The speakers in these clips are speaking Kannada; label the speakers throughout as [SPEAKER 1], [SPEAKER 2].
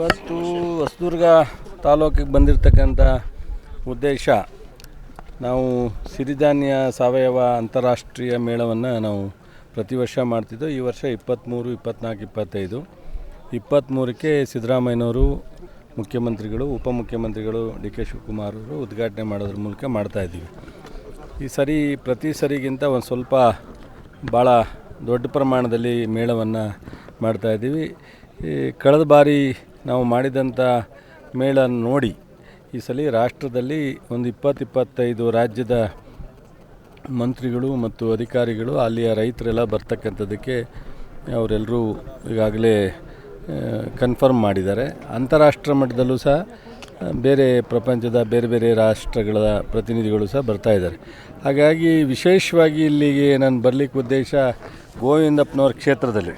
[SPEAKER 1] ಇವತ್ತು ಹೊಸದುರ್ಗ ತಾಲೂಕಿಗೆ ಬಂದಿರತಕ್ಕಂಥ ಉದ್ದೇಶ ನಾವು ಸಿರಿಧಾನ್ಯ ಸಾವಯವ ಅಂತಾರಾಷ್ಟ್ರೀಯ ಮೇಳವನ್ನು ನಾವು ಪ್ರತಿ ವರ್ಷ ಮಾಡ್ತಿದ್ದೋ. ಈ ವರ್ಷ ಇಪ್ಪತ್ತ್ಮೂರು, ಇಪ್ಪತ್ತ್ನಾಲ್ಕು, ಇಪ್ಪತ್ತೈದು. ಇಪ್ಪತ್ತ್ಮೂರಕ್ಕೆ ಸಿದ್ದರಾಮಯ್ಯನವರು ಮುಖ್ಯಮಂತ್ರಿಗಳು, ಉಪಮುಖ್ಯಮಂತ್ರಿಗಳು ಡಿ ಕೆ ಶಿವಕುಮಾರ್ ಅವರು ಉದ್ಘಾಟನೆ ಮಾಡೋದ್ರ ಮೂಲಕ ಮಾಡ್ತಾಯಿದ್ದೀವಿ ಈ ಸರಿ ಪ್ರತಿ ಸರಿಗಿಂತ ಒಂದು ಸ್ವಲ್ಪ ಭಾಳ ದೊಡ್ಡ ಪ್ರಮಾಣದಲ್ಲಿ ಮೇಳವನ್ನು ಮಾಡ್ತಾಯಿದ್ದೀವಿ ಕಳೆದ ಬಾರಿ ನಾವು ಮಾಡಿದಂಥ ಮೇಳ ನೋಡಿ ಈ ಸಲ ರಾಷ್ಟ್ರದಲ್ಲಿ ಒಂದು ಇಪ್ಪತ್ತು ಇಪ್ಪತ್ತೈದು ರಾಜ್ಯದ ಮಂತ್ರಿಗಳು ಮತ್ತು ಅಧಿಕಾರಿಗಳು, ಅಲ್ಲಿಯ ರೈತರೆಲ್ಲ ಬರ್ತಕ್ಕಂಥದ್ದಕ್ಕೆ ಅವರೆಲ್ಲರೂ ಈಗಾಗಲೇ ಕನ್ಫರ್ಮ್ ಮಾಡಿದ್ದಾರೆ. ಅಂತಾರಾಷ್ಟ್ರ ಮಟ್ಟದಲ್ಲೂ ಸಹ ಬೇರೆ ಪ್ರಪಂಚದ ಬೇರೆ ಬೇರೆ ರಾಷ್ಟ್ರಗಳ ಪ್ರತಿನಿಧಿಗಳು ಸಹ ಬರ್ತಾ ಇದ್ದಾರೆ. ಹಾಗಾಗಿ ವಿಶೇಷವಾಗಿ ಇಲ್ಲಿಗೆ ನಾನು ಬರಲಿಕ್ಕೆ ಉದ್ದೇಶ ಗೋವಿಂದಪ್ಪನವ್ರ ಕ್ಷೇತ್ರದಲ್ಲಿ.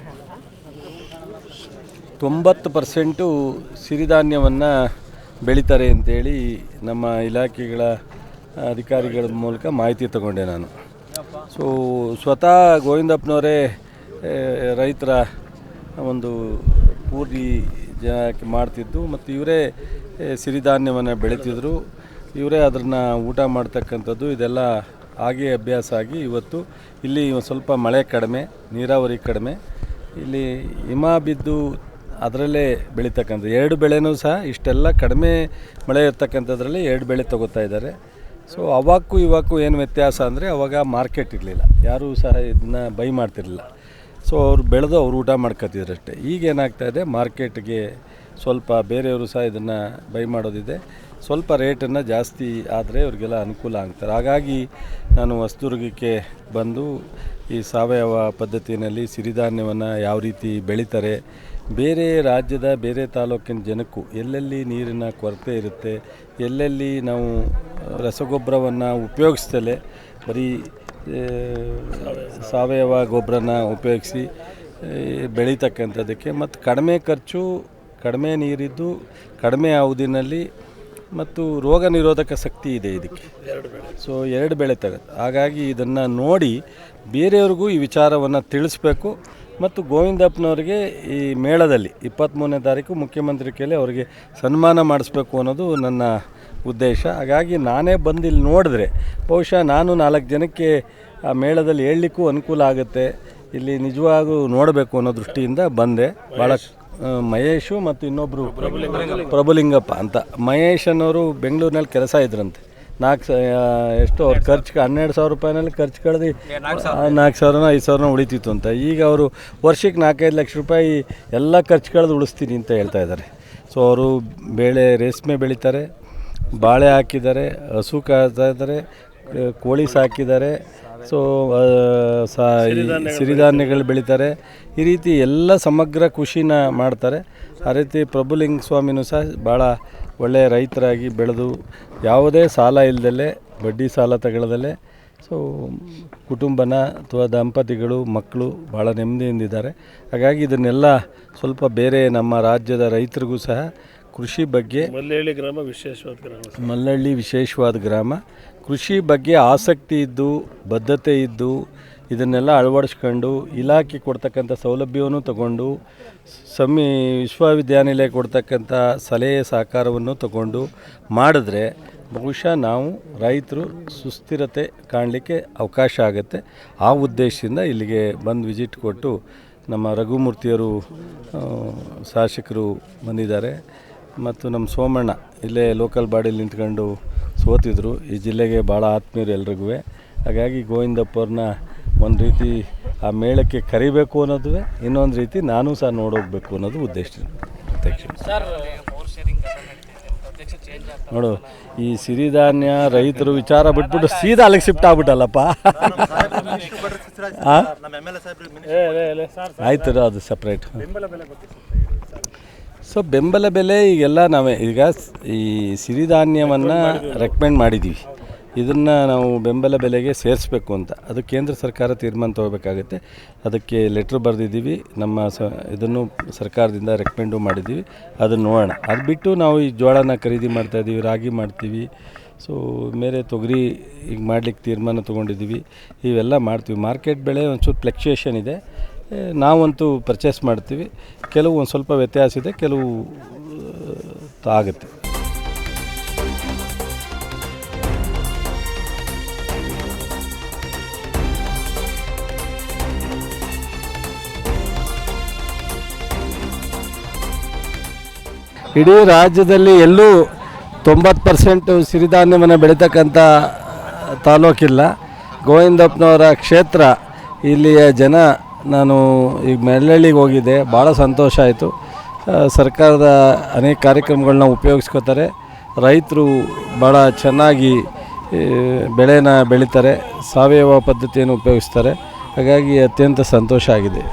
[SPEAKER 1] ತೊಂಬತ್ತು ಪರ್ಸೆಂಟು ಸಿರಿಧಾನ್ಯವನ್ನು ಬೆಳೀತಾರೆ ಅಂತೇಳಿ ನಮ್ಮ ಇಲಾಖೆಗಳ ಅಧಿಕಾರಿಗಳ ಮೂಲಕ ಮಾಹಿತಿ ತಗೊಂಡೆ ನಾನು. ಸೊ ಸ್ವತಃ ಗೋವಿಂದಪ್ಪನವರೇ ರೈತರ ಒಂದು ಪೂರ್ತಿ ಜನಕ್ಕೆ ಮಾಡ್ತಿದ್ದು ಮತ್ತು ಇವರೇ ಸಿರಿಧಾನ್ಯವನ್ನು ಬೆಳೀತಿದ್ರು. ಇವರೇ ಅದನ್ನು ಊಟ ಮಾಡ್ತಕ್ಕಂಥದ್ದು, ಇದೆಲ್ಲ ಹಾಗೆ ಅಭ್ಯಾಸ ಆಗಿ ಇವತ್ತು ಇಲ್ಲಿ ಸ್ವಲ್ಪ ಮಳೆ ಕಡಿಮೆ, ನೀರಾವರಿ ಕಡಿಮೆ. ಇಲ್ಲಿ ಹಿಮ ಬಿದ್ದು ಅದರಲ್ಲೇ ಬೆಳೀತಕ್ಕಂಥ ಎರಡು ಬೆಳೆನೂ ಸಹ ಇಷ್ಟೆಲ್ಲ ಕಡಿಮೆ ಮಳೆ ಇರ್ತಕ್ಕಂಥದ್ರಲ್ಲಿ ಎರಡು ಬೆಳೆ ತಗೋತಾ ಇದ್ದಾರೆ. ಸೊ ಅವಾಗೂ ಇವಾಗೂ ಏನು ವ್ಯತ್ಯಾಸ ಅಂದರೆ ಅವಾಗ ಮಾರ್ಕೆಟ್ ಇರಲಿಲ್ಲ. ಯಾರೂ ಸಹ ಇದನ್ನ ಬೈ ಮಾಡ್ತಿರಲಿಲ್ಲ. ಸೊ ಅವ್ರು ಬೆಳೆದು ಅವ್ರು ಊಟ ಮಾಡ್ಕೋತಿದ್ರಷ್ಟೇ. ಈಗ ಏನಾಗ್ತಾ ಇದೆ ಮಾರ್ಕೆಟ್ಗೆ ಸ್ವಲ್ಪ ಬೇರೆಯವರು ಸಹ ಇದನ್ನು ಬೈ ಮಾಡೋದಿದೆ. ಸ್ವಲ್ಪ ರೇಟನ್ನು ಜಾಸ್ತಿ ಆದರೆ ಅವ್ರಿಗೆಲ್ಲ ಅನುಕೂಲ ಆಗ್ತಾರೆ ಹಾಗಾಗಿ ನಾನು ಹೊಸದುರ್ಗಕ್ಕೆ ಬಂದು ಈ ಸಾವಯವ ಪದ್ಧತಿಯಲ್ಲಿ ಸಿರಿಧಾನ್ಯವನ್ನು ಯಾವ ರೀತಿ ಬೆಳೀತಾರೆ, ಬೇರೆ ರಾಜ್ಯದ ಬೇರೆ ತಾಲೂಕಿನ ಜನಕ್ಕೂ ಎಲ್ಲೆಲ್ಲಿ ನೀರಿನ ಕೊರತೆ ಇರುತ್ತೆ, ಎಲ್ಲೆಲ್ಲಿ ನಾವು ರಸಗೊಬ್ಬರವನ್ನು ಉಪಯೋಗಿಸ್ತಲೇ ಬರೀ ಸಾವಯವ ಗೊಬ್ಬರನ ಉಪಯೋಗಿಸಿ ಬೆಳೀತಕ್ಕಂಥದ್ದಕ್ಕೆ, ಮತ್ತು ಕಡಿಮೆ ಖರ್ಚು ಕಡಿಮೆ ನೀರಿದ್ದು ಕಡಿಮೆ ಅವಧಿನಲ್ಲಿ ಮತ್ತು ರೋಗ ನಿರೋಧಕ ಶಕ್ತಿ ಇದೆ ಇದಕ್ಕೆ. ಸೊ ಎರಡು ಬೆಳೆ ತಗುತ್ತೆ. ಹಾಗಾಗಿ ಇದನ್ನು ನೋಡಿ ಬೇರೆಯವ್ರಿಗೂ ಈ ವಿಚಾರವನ್ನು ತಿಳಿಸ್ಬೇಕು. ಮತ್ತು ಗೋವಿಂದಪ್ಪನವರಿಗೆ ಈ ಮೇಳದಲ್ಲಿ ಇಪ್ಪತ್ತ್ಮೂರನೇ ತಾರೀಕು ಮುಖ್ಯಮಂತ್ರಿ ಕೈಲಿ ಅವರಿಗೆ ಸನ್ಮಾನ ಮಾಡಿಸ್ಬೇಕು ಅನ್ನೋದು ನನ್ನ ಉದ್ದೇಶ. ಹಾಗಾಗಿ ನಾನೇ ಬಂದು ಇಲ್ಲಿ ನೋಡಿದ್ರೆ ಬಹುಶಃ ನಾನು ನಾಲ್ಕು ಜನಕ್ಕೆ ಆ ಮೇಳದಲ್ಲಿ ಹೇಳಲಿಕ್ಕೂ ಅನುಕೂಲ ಆಗುತ್ತೆ. ಇಲ್ಲಿ ನಿಜವಾಗೂ ನೋಡಬೇಕು ಅನ್ನೋ ದೃಷ್ಟಿಯಿಂದ ಬಂದೆ. ಭಾಳ ಮಹೇಶು ಮತ್ತು ಇನ್ನೊಬ್ಬರು ಪ್ರಭುಲಿಂಗಪ್ಪ ಅಂತ. ಮಹೇಶ್ ಅನ್ನೋರು ಬೆಂಗಳೂರಿನಲ್ಲಿ ಕೆಲಸ ಇದ್ರಂತೆ. ನಾಲ್ಕು ಸ ಎಷ್ಟು ಅವ್ರು ಖರ್ಚು ಹನ್ನೆರಡು ಸಾವಿರ ರೂಪಾಯಿನಲ್ಲಿ ಖರ್ಚು ಕಳೆದು ನಾಲ್ಕು ಸಾವಿರನ ಐದು ಸಾವಿರನ ಉಳಿತಿತ್ತು ಅಂತ. ಈಗ ಅವರು ವರ್ಷಕ್ಕೆ ನಾಲ್ಕೈದು ಲಕ್ಷ ರೂಪಾಯಿ ಎಲ್ಲ ಖರ್ಚು ಕಳೆದು ಉಳಿಸ್ತೀನಿ ಅಂತ ಹೇಳ್ತಾ ಇದ್ದಾರೆ. ಸೊ ಅವರು ಬೇಳೆ ರೇಷ್ಮೆ ಬೆಳೀತಾರೆ ಬಾಳೆ ಹಾಕಿದ್ದಾರೆ ಹಸು ಕಾಯ್ತಾ ಇದ್ದಾರೆ ಕೋಳಿ ಸಾಕಿದ್ದಾರೆ ಸೊ ಸಹ ಸಿರಿಧಾನ್ಯಗಳು ಬೆಳೀತಾರೆ. ಈ ರೀತಿ ಎಲ್ಲ ಸಮಗ್ರ ಕೃಷಿನ ಮಾಡ್ತಾರೆ. ಆ ರೀತಿ ಪ್ರಭುಲಿಂಗ ಸ್ವಾಮಿನೂ ಸಹ ಭಾಳ ಒಳ್ಳೆಯ ರೈತರಾಗಿ ಬೆಳೆದು ಯಾವುದೇ ಸಾಲ ಇಲ್ಲದಲ್ಲೇ ಬಡ್ಡಿ ಸಾಲ ತಗೊಳ್ಳದಲ್ಲೇ ಸೊ ಕುಟುಂಬನ ಅಥವಾ ದಂಪತಿಗಳು ಮಕ್ಕಳು ಭಾಳ ನೆಮ್ಮದಿಯಿಂದಿದ್ದಾರೆ. ಹಾಗಾಗಿ ಇದನ್ನೆಲ್ಲ ಸ್ವಲ್ಪ ಬೇರೆ ನಮ್ಮ ರಾಜ್ಯದ ರೈತರಿಗೂ ಸಹ ಕೃಷಿ ಬಗ್ಗೆ
[SPEAKER 2] ಮಲ್ಲಹಳ್ಳಿ ಗ್ರಾಮ ವಿಶೇಷವಾದ ಗ್ರಾಮ.
[SPEAKER 1] ಮಲ್ಲಹಳ್ಳಿ ವಿಶೇಷವಾದ ಗ್ರಾಮ. ಕೃಷಿ ಬಗ್ಗೆ ಆಸಕ್ತಿ ಇದ್ದು ಬದ್ಧತೆ ಇದ್ದು ಇದನ್ನೆಲ್ಲ ಅಳವಡಿಸ್ಕೊಂಡು ಇಲಾಖೆ ಕೊಡ್ತಕ್ಕಂಥ ಸೌಲಭ್ಯವನ್ನು ತಗೊಂಡು ಸಮಿ ವಿಶ್ವವಿದ್ಯಾನಿಲಯ ಕೊಡ್ತಕ್ಕಂಥ ಸಲಹೆ ಸಹಕಾರವನ್ನು ತಗೊಂಡು ಮಾಡಿದ್ರೆ ಬಹುಶಃ ನಾವು ರೈತರು ಸುಸ್ಥಿರತೆ ಕಾಣಲಿಕ್ಕೆ ಅವಕಾಶ ಆಗುತ್ತೆ. ಆ ಉದ್ದೇಶದಿಂದ ಇಲ್ಲಿಗೆ ಬಂದು ವಿಸಿಟ್ ಕೊಟ್ಟು ನಮ್ಮ ರಘುಮೂರ್ತಿಯವರು ಶಾಸಕರು ಬಂದಿದ್ದಾರೆ. ಮತ್ತು ನಮ್ಮ ಸೋಮಣ್ಣ ಇಲ್ಲೇ ಲೋಕಲ್ ಬಾಡಿಲಿ ನಿಂತ್ಕೊಂಡು ಸೋತಿದ್ರು. ಈ ಜಿಲ್ಲೆಗೆ ಭಾಳ ಆತ್ಮೀಯರು ಎಲ್ರಿಗೂ. ಹಾಗಾಗಿ ಗೋವಿಂದಪ್ಪವ್ರನ್ನ ಒಂದು ರೀತಿ ಆ ಮೇಳಕ್ಕೆ ಕರಿಬೇಕು ಅನ್ನೋದು ಇನ್ನೊಂದು ರೀತಿ ನಾನು ಸಹ ನೋಡೋಗ್ಬೇಕು ಅನ್ನೋದು ಉದ್ದೇಶ ಅಧ್ಯಕ್ಷ ನೋಡು ಈ ಸಿರಿಧಾನ್ಯ ರೈತರು ವಿಚಾರ ಬಿಟ್ಬಿಟ್ಟು ಸೀದಾ ಅಲ್ಲಿಗೆ ಶಿಫ್ಟ್ ಆಗ್ಬಿಟ್ಟಲ್ಲಪ್ಪ? ಆಯ್ತು ರೀ, ಅದು ಸಪ್ರೇಟ್ ಸೊ ಬೆಂಬಲ ಬೆಲೆ ಈಗೆಲ್ಲ ನಾವೇ ಈಗ ಈ ಸಿರಿಧಾನ್ಯವನ್ನು ರೆಕಮೆಂಡ್ ಮಾಡಿದ್ದೀವಿ. ಇದನ್ನು ನಾವು ಬೆಂಬಲ ಬೆಲೆಗೆ ಸೇರಿಸ್ಬೇಕು ಅಂತ. ಅದು ಕೇಂದ್ರ ಸರ್ಕಾರ ತೀರ್ಮಾನ ತಗೋಬೇಕಾಗುತ್ತೆ. ಅದಕ್ಕೆ ಲೆಟ್ರ್ ಬರೆದಿದ್ದೀವಿ. ನಮ್ಮ ಸ ಇದನ್ನು ಸರ್ಕಾರದಿಂದ ರೆಕಮೆಂಡು ಮಾಡಿದ್ದೀವಿ. ಅದನ್ನು ನೋಡೋಣ. ಅದು ಬಿಟ್ಟು ನಾವು ಈ ಜೋಳನ ಖರೀದಿ ಮಾಡ್ತಾಯಿದ್ದೀವಿ ರಾಗಿ ಮಾಡ್ತೀವಿ. ಸೊ ಬೇರೆ ತೊಗರಿ ಈಗ ಮಾಡ್ಲಿಕ್ಕೆ ತೀರ್ಮಾನ ತೊಗೊಂಡಿದ್ದೀವಿ. ಇವೆಲ್ಲ ಮಾಡ್ತೀವಿ. ಮಾರ್ಕೆಟ್ ಬೆಳೆ ಒಂಚೂರು ಫ್ಲೆಕ್ಚುಯೇಷನ್ ಇದೆ. ನಾವಂತೂ ಪರ್ಚೇಸ್ ಮಾಡ್ತೀವಿ. ಕೆಲವು ಒಂದು ಸ್ವಲ್ಪ ವ್ಯತ್ಯಾಸ ಇದೆ, ಕೆಲವು ಆಗುತ್ತೆ. ಇಡೀ ರಾಜ್ಯದಲ್ಲಿ ಎಲ್ಲೂ ತೊಂಬತ್ತು ಪರ್ಸೆಂಟು ಸಿರಿಧಾನ್ಯವನ್ನು ಬೆಳೀತಕ್ಕಂಥ ತಾಲೂಕಿಲ್ಲ. ಗೋವಿಂದಪ್ಪನವರ ಕ್ಷೇತ್ರ ಇಲ್ಲಿಯ ಜನ ನಾನು ಈಗ ಮೆಳ್ಳಳ್ಳಿಗೆ ಹೋಗಿದ್ದೆ ಭಾಳ ಸಂತೋಷ ಆಯಿತು. ಸರ್ಕಾರದ ಅನೇಕ ಕಾರ್ಯಕ್ರಮಗಳನ್ನ ಉಪಯೋಗಿಸ್ಕೋತಾರೆ. ರೈತರು ಭಾಳ ಚೆನ್ನಾಗಿ ಬೆಳೆನ ಬೆಳೀತಾರೆ, ಸಾವಯವ ಪದ್ಧತಿಯನ್ನು ಉಪಯೋಗಿಸ್ತಾರೆ. ಹಾಗಾಗಿ ಅತ್ಯಂತ ಸಂತೋಷ ಆಗಿದೆ.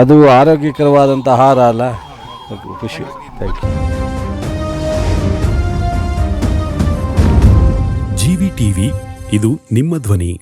[SPEAKER 1] ಅದು ಆರೋಗ್ಯಕರವಾದಂಥ ಆಹಾರ ಅಲ್ಲ ಖುಷಿ. ಥ್ಯಾಂಕ್ ಯು
[SPEAKER 3] ಜಿವಿ ಟಿವಿ, ಇದು ನಿಮ್ಮ ಧ್ವನಿ.